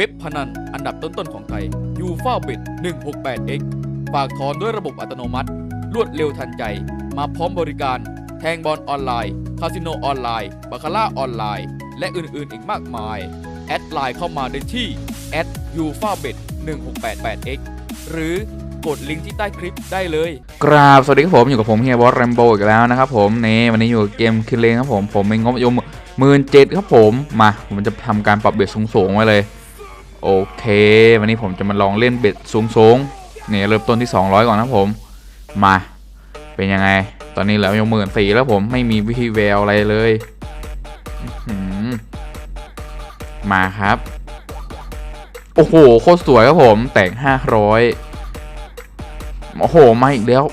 เว็บพนันอันดับต้นๆของไทยยูฟาเบ็ด 168x ฝากถอนด้วยระบบอัตโนมัติ รวดเร็วทันใจ มาพร้อมบริการ แทงบอลออนไลน์ คาสิโนออนไลน์ บาคาร่าออนไลน์ และอื่นๆอีกมากมาย แอดไลน์เข้ามาได้ที่ u f a b e t 1688x หรือกดลิงก์ที่ใต้คลิปได้เลยกราบสวัสดีครับผมอยู่กับผมเฮียบอสแรมโบอีกแล้วนะครับผมนี่วันนี้อยู่กับเกมคิลเลงครับผมผมมีงบยมหมื่นเจ็ดครับผมมาผมจะทำการปรับเบ็ดสูงๆไว้เลย โอเค วันนี้ผมจะมาลองเล่นเบ็ดสูงๆนี่ยเริ่มต้นที่ 200 ก่อนนะผม มา เป็นยังไง ตอนนี้เหลืออยู่หมื่นสี่แล้วผมไม่มีวิธีแววอะไรเลยมาครับ โอ้โห โคตรสวยครับผม แตกห้าร้อยโอ้โห มาอีกแล้ว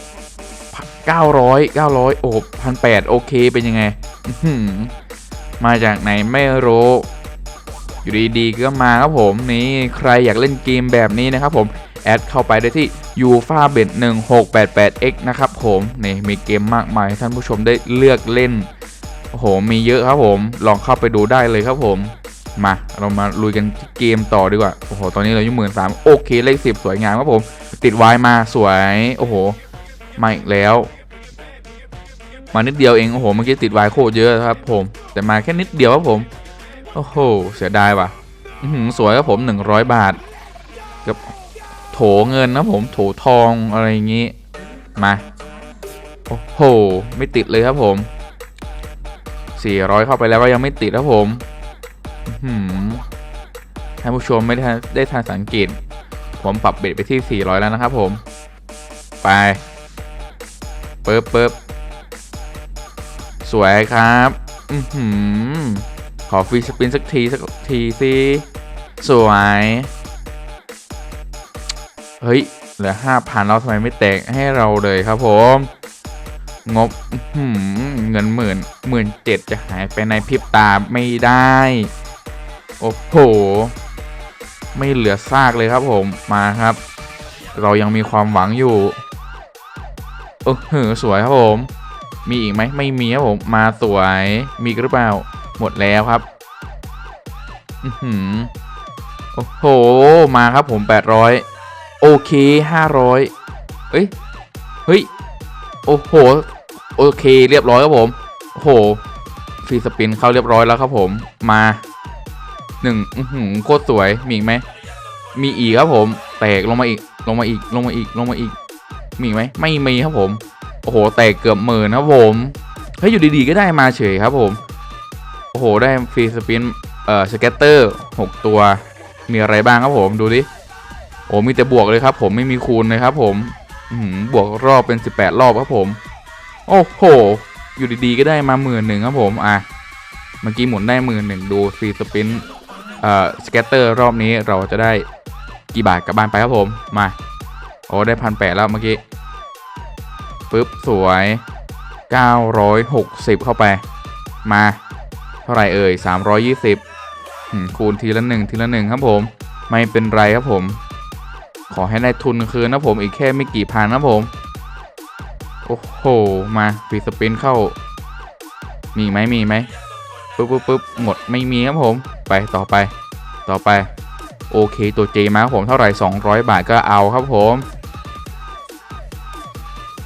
900 900โอ้พันแปดโอเค เป็นยังไงมาจากไหนไม่รู้ อยู่ดีๆก็มาครับผมนี่ใครอยากเล่นเกมแบบนี้นะครับผมแอดเข้าไปได้ที่ u f a b e t 1688x นะครับผมนี่มีเกมมากมายให้ท่านผู้ชมได้เลือกเล่นโอ้โหมีเยอะครับผมลองเข้าไปดูได้เลยครับผมมาเรามาลุยกันเกมต่อดีกว่าโอ้โหตอนนี้เราอยู่หมื่นสามโอเคเลขสิบสวยงามครับผม ติดวายมาสวยโอ้โหมาอีกแล้ว มานิดเดียวเองโอ้โหเมื่อกี้ติดวายโคตรเยอะครับผม แต่มาแค่นิดเดียวครับผม โอ้โห เสียดายว่ะสวยครับผม 100 บาทกับโถเงินนะผมโถทองอะไรอย่างงี้ มา โอ้โห ไม่ติดเลยครับผม 400 เข้าไปแล้วก็ยังไม่ติดครับผมท่านผู้ชมไม่ได้ได้ทันสังเกต ผมปรับเบ็ดไปที่ 400 แล้วนะครับผม ไป เปิบเปิบสวยครับ อือหือ อฟรีสปินสักที สักทีสิสวย เฮ้ย เหลือ5,000แล้วทำไมไม่แตกให้เราเลยครับผม งบเงินหมื่นหมื่นเจ็ดจะหายไปในพริบตาไม่ได้ โอ้โห ไม่เหลือซากเลยครับผมมาครับ เรายังมีความหวังอยู่โอ้โหสวยครับผม มีอีกไหมไม่มีครับผม มาสวย มีหรือเปล่า หมดแล้วครับอือหือโอ้โห มาครับผม800โอเค500เอ้ย เฮ้ย โอ้โห โอเคเรียบร้อยครับผม โอ้โหฟรีสปินเข้าเรียบร้อยแล้วครับผม มาหนึ่งอือหือโคตรสวย มีอีกไหม มีอีกครับผม แตกลงมาอีก ลงมาอีก ลงมาอีก ลงมาอีก มีอีกไหม ไม่มีครับผม โอ้โห แตกเกือบหมื่นครับผม เฮ้ย อยู่ดีๆก็ได้มาเฉยครับผม โอ้โห ได้ฟรีสปินเอ่อสเก็ตเตอร์หกตัวมีอะไรบ้างครับผมดูดิโอ้มีแต่บวกเลยครับผมไม่มีคูณเลยครับผมบวกรอบเป็น 18 รอบครับผม โอ้โห อยู่ดีๆก็ได้มาหมื่นหนึ่งครับผมอะเมื่อกี้หมุนได้หมื่นหนึ่งดูฟรีสปินเอ่อสเก็ตเตอร์รอบนี้เราจะได้กี่บาทกลับบ้านไปครับผมมาโอ้ได้พันแปดแล้วเมื่อกี้ปึ๊บสวย 960 เข้าไปมา เท่าไหร่เอ่ย 320อืมคูณทีละหนึ่งทีละหนึ่งครับผม ไม่เป็นไรครับผม ขอให้ได้ทุนคืนนะผมอีกแค่ไม่กี่พันนะผม โอ้โห มาฟีสปินเข้า มีไหมมีไหมปึ๊บปึ๊บปึ๊บหมดไม่มีครับผม ไปต่อไป ต่อไป โอเคตัวเจมาครับผมเท่าไหร่ 200 บาทก็เอาครับผม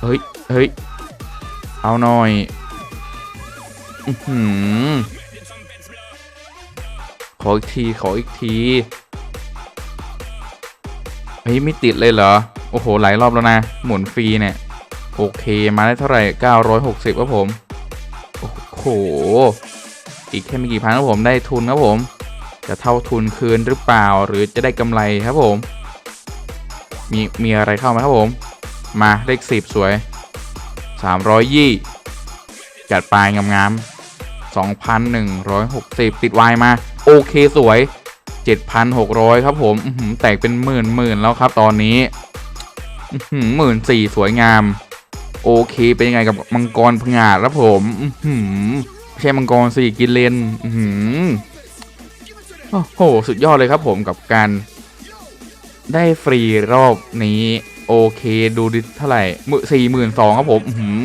เฮ้ยเฮ้ยเอาหน่อย อือหือ ขออีกที ขออีกทีเฮ้ยไม่ติดเลยเหรอ โอ้โห หลายรอบแล้วนะ หมุนฟรีเนี่ย โอเค มาได้เท่าไหร่ 960ครับผม โอ้โห อีกแค่ไม่กี่พันครับผม ได้ทุนครับผม จะเท่าทุนคืนหรือเปล่า หรือจะได้กำไรครับผม มี มีอะไรเข้ามาครับผม มาเลขสิบสวยสามร้อยยี่จัดปลายงามๆสองพันหนึ่งร้อยหกสิบติดวายมา โอเคสวยเจ็ดพันหกร้อยครับผมแตกเป็นหมื่นหมื่นแล้วครับตอนนี้หมื่นสี่สวยงาม โอเคเป็นยังไงกับมังกรพงาดครับผมไม่ใช่มังกรสี่กินเลนโอ้โห สุดยอดเลยครับผมกับการได้ฟรีรอบนี้ โอเคดูดิเท่าไหร่มือสี่หมื่นสองครับผมอื้อหืม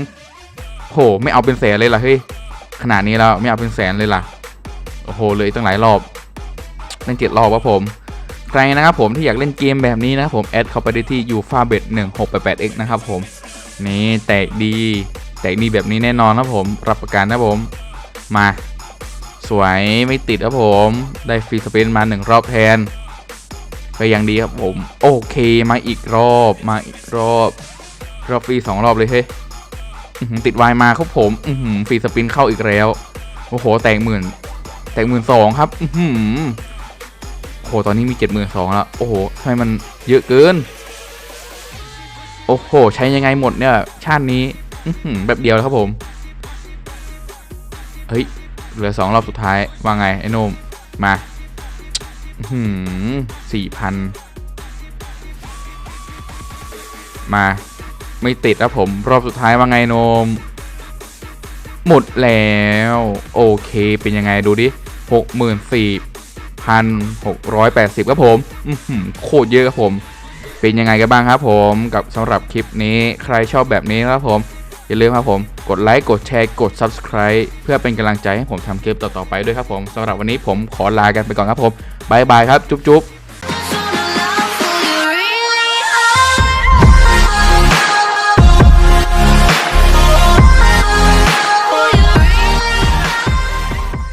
โห ไม่เอาเป็นแสนเลยล่ะเฮ้ยขนาดนี้แล้วไม่เอาเป็นแสนเลยล่ะ โอ้โหเลยตั้งหลายรอบเล่นเจ็ดรอบครับผมรนะครับผมที่อยากเล่นเกมแบบนี้นะครับผมแอดเข้าไปได้ที่ u f a b e t 1688x นะครับผมนี่แตกดีแตกดีแบบนี้แน่นอนครับผมรับประกันนะผมมาสวยไม่ติดครับผมได้ฟรีสเปนมาหนึ่งรอบแทนก็ยังดีครับผม โอเคมาอีกรอบมาอีกรอบรอบฟรีสองรอบเลยเฮ้ยติดวายมาครับผมฟรีสปินเข้าอีกแล้ว โอ้โห แตกหมื่น แตกหมื่นสองครับอืโอ้โหตอนนี้มีเจ็ดหมื่นสองแล้ว โอ้โหทำไมมันเยอะเกิน โอ้โห ใช้ยังไงหมดเนี่ย ชาตินี้แบบเดียวแล้วครับผม เฮ้ย เหลือสองรอบสุดท้าย ว่าไง ไอ้โนมมาสี่พัน มา ไม่ติดครับผม รอบสุดท้ายว่าไงโนม หมดแล้ว โอเค เป็นยังไงดูดิ หกหมื่นสี่พันหกร้อยแปดสิบครับผมโคตรเยอะครับผม เป็นยังไงกันบ้างครับผมกับสำหรับคลิปนี้ใครชอบแบบนี้ครับผม อย่าลืมครับผม กดไลค์กดแชร์กด Subscribe เพื่อเป็นกำลังใจให้ผมทำคลิปต่อๆไปด้วยครับผมสำหรับวันนี้ผมขอลากันไปก่อนครับผมบายบายครับ จุ๊บ